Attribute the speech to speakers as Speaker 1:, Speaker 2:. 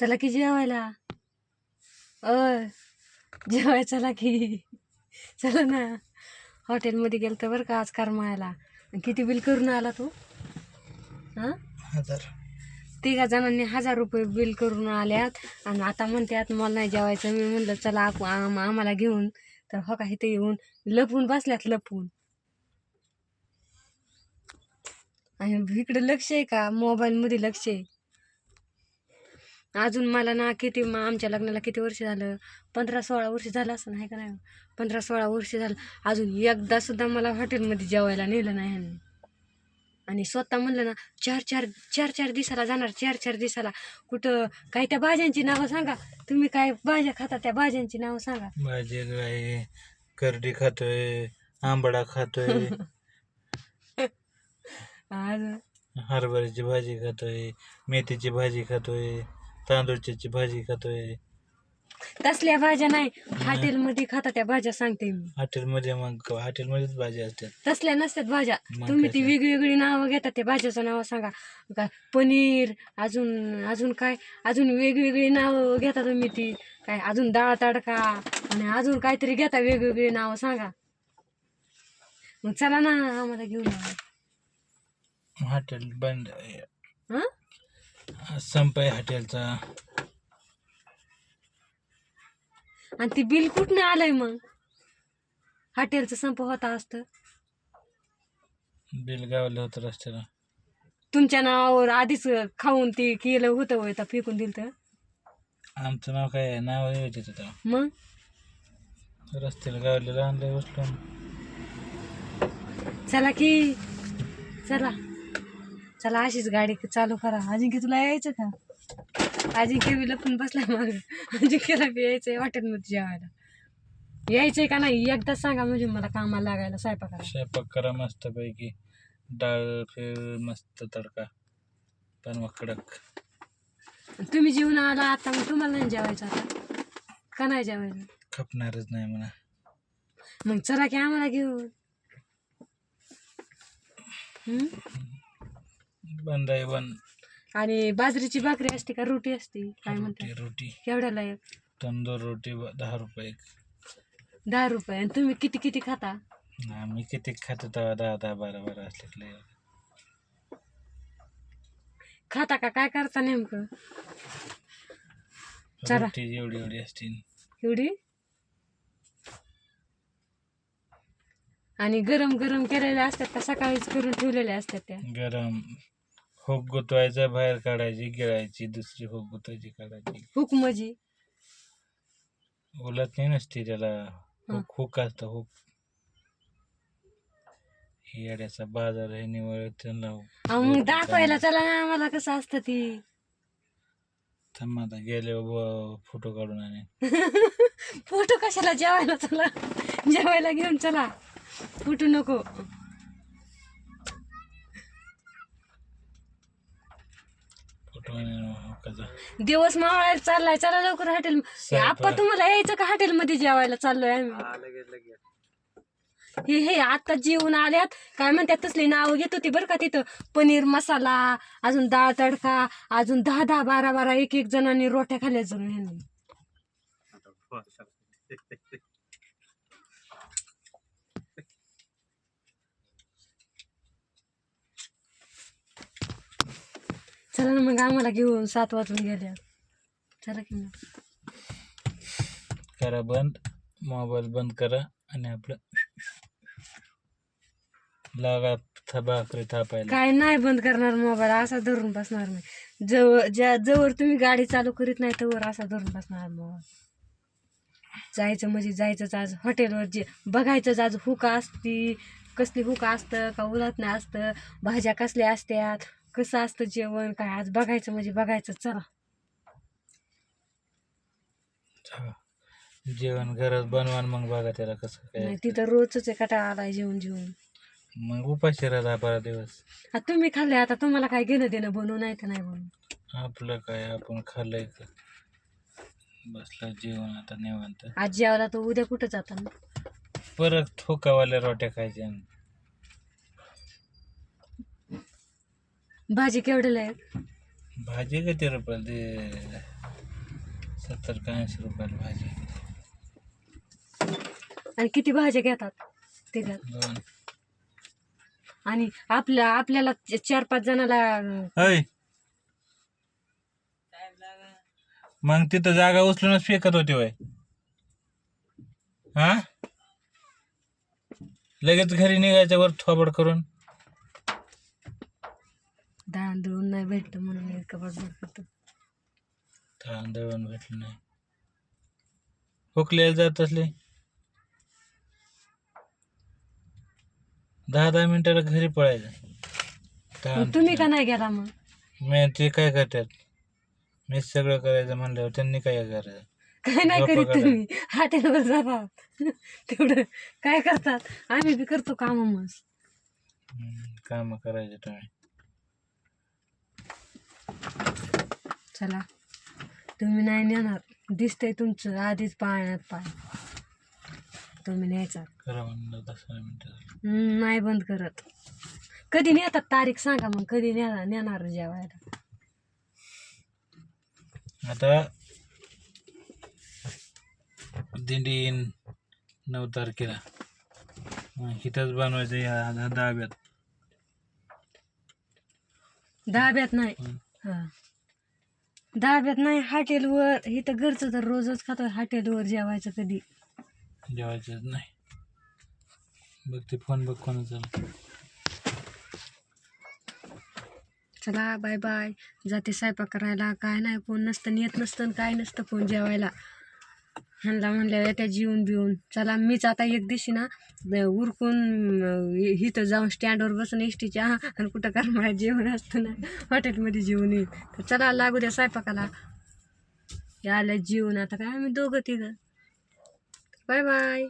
Speaker 1: चला की जेवायला. अय जेवाय चला की. चला ना. हॉटेलमध्ये गेलं तर बरं का आज करमायला किती बिल करून आला तू? हां?
Speaker 2: हजार.
Speaker 1: तिघा जणांनी हजार रुपये बिल करून आल्यात. आणि आता म्हणतात मला नाही जेवायचं. मी म्हणलं चला आप आम- आम्हाला घेऊन. तर हो का इथे येऊन लपून बसल्यात लपून. आणि इकडे लक्ष आहे का? मोबाईलमध्ये लक्ष आहे. अजून मला ना किती मग आमच्या लग्नाला किती वर्ष झालं? पंधरा सोळा वर्ष झालं असं नाही का नाही? पंधरा सोळा वर्ष झालं. अजून एकदा सुद्धा मला हॉटेलमध्ये जेवायला नेलं नाही ह्यांनी. आणि स्वतः म्हणलं ना चार चार चार चार दिवसाला जाणार चार चार दिवसाला. कुठं काय त्या भाज्यांची नावं सांगा. तुम्ही काय भाज्या खाता त्या भाज्यांची नावं सांगा.
Speaker 2: भाजी काय करडी खातोय आंबडा खातोय.
Speaker 1: आज
Speaker 2: हरभऱ्याची भाजी खातोय मेथीची भाजी खातोय. तांदूळची भाजी खातोय.
Speaker 1: तसल्या भाज्या नाही हॉटेलमध्ये खाता त्या भाज्या सांगते मी.
Speaker 2: हॉटेलमध्ये मग हॉटेलमध्येच भाजी असतात.
Speaker 1: तसल्या नसतात भाज्या.
Speaker 2: मग
Speaker 1: तुम्ही ती? वेगवेगळी नावं घेता त्या भाज्याचं नाव सांगा. काय पनीर अजून अजून काय? अजून वेगवेगळी नावं घेता तुम्ही ती. काय अजून डाळ तडका आणि अजून काहीतरी घेता वेगवेगळी नावं सांगा. मग चला ना आम्हाला घेऊन.
Speaker 2: हॉटेल बंद
Speaker 1: हं?
Speaker 2: संप आहे हॉटेलचा.
Speaker 1: आणि ती बिल कुठनं आलंय मग? हॉटेलचं संप होता असतं.
Speaker 2: बिल गावलं होतं रस्त्याला.
Speaker 1: तुमच्या नावावर आधीच खाऊन ती केलं होतं होय तर फेकून दिलं तर?
Speaker 2: आमचं नाव काय आहे? नाव येते तिथं.
Speaker 1: मग?
Speaker 2: रस्त्याला गावलेलं आणलं बसलो
Speaker 1: चला की चला. चला अशीच गाडी चालू करा. अजिंक्य तुला यायचं का? अजिंक्य बी लपून बसला मग. अजिंक्यला बी यायचंय हॉटेलमध्ये जेवायला. यायचंय का नाही? एकदा सांगा म्हणजे मला कामाला लागायला स्वयंपाकाला.
Speaker 2: स्वयंपाक करा मस्तपैकी. डाळ फिर मस्त तडका. पण कडक.
Speaker 1: तुम्ही जेवून आला आता मग तुम्हाला नाही जेवायचं आता? का नाही जेवायचं?
Speaker 2: खपणारच नाही म्हणा.
Speaker 1: मग चला की आम्हाला घेऊन. हम्म?
Speaker 2: बंद आहे बंद.
Speaker 1: आणि बाजरीची भाकरी असते का? रोटी असते. काय
Speaker 2: रोटी
Speaker 1: म्हणतात
Speaker 2: रोटी.
Speaker 1: केवढ्याला एक
Speaker 2: तंदूर रोटी ब- दहा रुपये एक.
Speaker 1: दहा रुपये. आणि तुम्ही किती किती खाता?
Speaker 2: आम्ही किती खातो तेव्हा दहा दहा बारा बारा असले
Speaker 1: खाता का? काय करता नेमकं? चला.
Speaker 2: रोटी एवढी एवढी असते.
Speaker 1: एवढी? आणि गरम गरम केलेल्या असतात का? सकाळीच करून ठेवलेल्या असतात त्या?
Speaker 2: गरम. हुक गुतवायचं बाहेर काढायची गिळायची दुसरी हुक गुतवायची काढायची.
Speaker 1: हुक मजी
Speaker 2: उलट नाही नसते त्याला. हुक हुक असतं हुक. येड्याचा बाजार आहे निवळ त्यांना
Speaker 1: अहो, मग दाखवायला चला ना आम्हाला कसं असतं ती.
Speaker 2: थांब आता गेले फोटो काढून आणि.
Speaker 1: फोटो कशाला जेवायला चला? जेवायला घेऊन चला. फोटो नको. दिवस मावळायला चाललाय चला लवकर हॉटेल. आपण तुम्हाला यायचं का हॉटेलमध्ये जेवायला? चाललोय आम्ही. हे हे आता जेवून आल्यात. काय म्हणतात तसली नावं घेत होती बरं का तिथं. पनीर मसाला अजून डाळ तडका अजून दहा दहा बारा बारा एक एक जणांनी रोट्या खाल्ल्या जणू चला ना मग आम्हाला घेऊन सात वाजून गेल्या. चला की मग.
Speaker 2: करा बंद मोबाईल बंद करा आणि आपलं लागा थापायला.
Speaker 1: काय नाही बंद करणार मोबाईल असा धरून बसणार मी. जवळ ज्या जवळ तुम्ही गाडी चालू करीत नाही तवर असा धरून बसणार मोबाईल. जायचं म्हणजे जायचंच आज. हॉटेलवर जे बघायचंच आज हुका असती कसली हुका असतं का उलटणं असतं भाज्या कसल्या असत्यात कसं असतं जेवण काय आज बघायचं म्हणजे बघायचं चला.
Speaker 2: जेवण घरात बनवा मग बघा त्याला कसं काय
Speaker 1: नाही तिथं रोजच आहे कटाळा आलाय जेवण जेवण
Speaker 2: मग उपाशी राहा बारा दिवस.
Speaker 1: आता तुम्ही खाल्ले आता तुम्हाला काय घेणं देणं बनवू नाही तर नाही बनवू.
Speaker 2: आपलं काय आपण खाल्लंय का? बसला जेवण आता निवांत.
Speaker 1: आज जेवायला तर उद्या कुठं जाता ना
Speaker 2: परत ठोकावाल्या रोट्या खायच्या.
Speaker 1: भाजी केवढ्याला आहे?
Speaker 2: भाजी किती रुपयाला ते सत्तर का ऐंशी रुपयाला भाजी
Speaker 1: आणि किती भाज्या घेतात ते.
Speaker 2: दोन.
Speaker 1: आणि आपल्या आपल्याला चार पाच जणाला
Speaker 2: मग तिथं जागा उचलूनच फेकत होती वय हा? लगेच घरी निघायच्या वर थोबड करून.
Speaker 1: भेटलं म्हणून मी बडबड करतो
Speaker 2: दळण भेटलं नाही. हुकलेलं जात असले दहा दहा मिनिटाला घरी पळायचं.
Speaker 1: तुम्ही का नाही गेला मग?
Speaker 2: मी ते काय करतात? मीच सगळं करायचं म्हणल्यावर त्यांनी काय करायचं?
Speaker 1: काय नाही करीत. तुम्ही. हॉटेलवर जातात तेवढं काय करतात? आम्ही बी करतो काम मग
Speaker 2: काम करायचे तुम्ही.
Speaker 1: चला. तुम्ही नाही नेणार. दिसतंय तुमचं. आधीच पाळण्यात पाय. तुम्ही न्यायचा.
Speaker 2: करा म्हणलं दहा सहा मिनिटं झाली.
Speaker 1: हम्म, नाही बंद करत. कधी नेतात तारीख सांगा मग. कधी नेणार नेणार जेवायला?
Speaker 2: आता दिंडी येईन नऊ तारखेला. मग इथंच बनवायचं या दा- दाब्यात
Speaker 1: दहाब्यात नाही.
Speaker 2: हा.
Speaker 1: दहाब्यात नाही हॉटेलवर. इथं घरचं तर रोजच खातो हॉटेलवर जेवायचं कधी.
Speaker 2: जेवायचंच नाही. बघ ते फोन बघ कोणाचा.
Speaker 1: चला बाय बाय जाते स्वयंपाक करायला. काय नाही कोण नसतं येत नसतं काय नसतं कोण जेवायला. ह्यांना म्हणल्या येत्या जेवून बिवून. चला मीच आता एक दिवशी ना उरकून इथं जाऊन स्टँडवर बसून एस टीच्या आणि कुठं कर मला जेवण असतं ना. हॉटेलमध्ये जेवण येईल तर चला लागू द्या स्वयंपाकाला. आल्या जेवून. आता काय आम्ही दोघं तिघं. Bye bye.